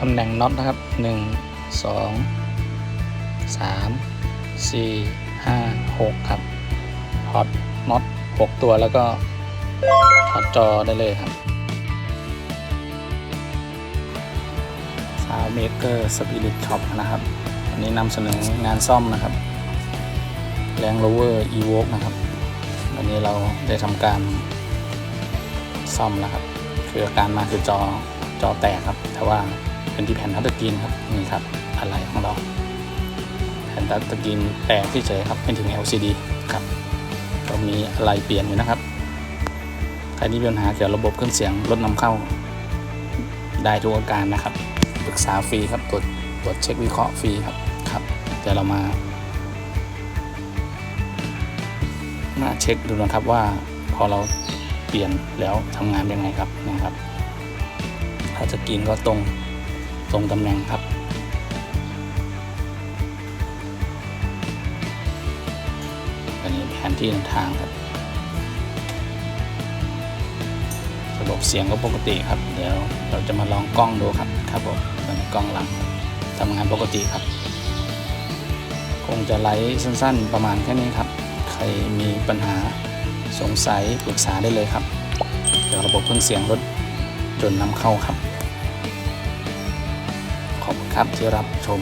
ตำแหน่งน็อตนะครับ 1 2 3 4 5 6 ครับถอดน็อต6 ตัวแล้วก็ถอดจอได้เลยครับซาวเมเกอร์สปิริตช็อปนะครับวันนี้นำเสนองานซ่อมนะครับแรงโรเวอร์อีโวกนะครับวันนี้เราได้ทำการซ่อมแล้วครับ คืออาการมาคือจอจอแตกครับ แต่ว่า เป็นที่แผ่นทัชสกรีนครับนี่ครับอะไรของเรา แผ่นทัชสกรีนแตกที่เฉยครับไม่ถึง LCD ครับก็มีอะไรเปลี่ยนอยู่นะครับใครที่มีปัญหาเกี่ยวกับระบบเครื่องเสียงรถนำเข้า ได้ทุกอาการนะครับปรึกษาฟรีครับตรวจตรวจเช็ควิเคราะห์ฟรีครับครับเดี๋ยวเรามามาเช็คดูนะครับว่าพอเราเปลี่ยนแล้วทำงานยังไงครับนะครับ ถ้าจะกินก็ตรง ตรงตำแหน่งครับ อันนี้แผนที่นำทางครับ ระบบเสียงก็ปกติครับ เดี๋ยวเราจะมาลองกล้องดูครับครับผมเป็นกล้องหลังทำงานปกติครับ คงจะไลฟ์สั้น ๆ ประมาณแค่นี้ครับ ใครมีปัญหาสงสัยปรึกษาได้เลยครับเกี่ยวกับระบบเครื่องเสียงรถยนนำเข้าครับ ครับที่รับชม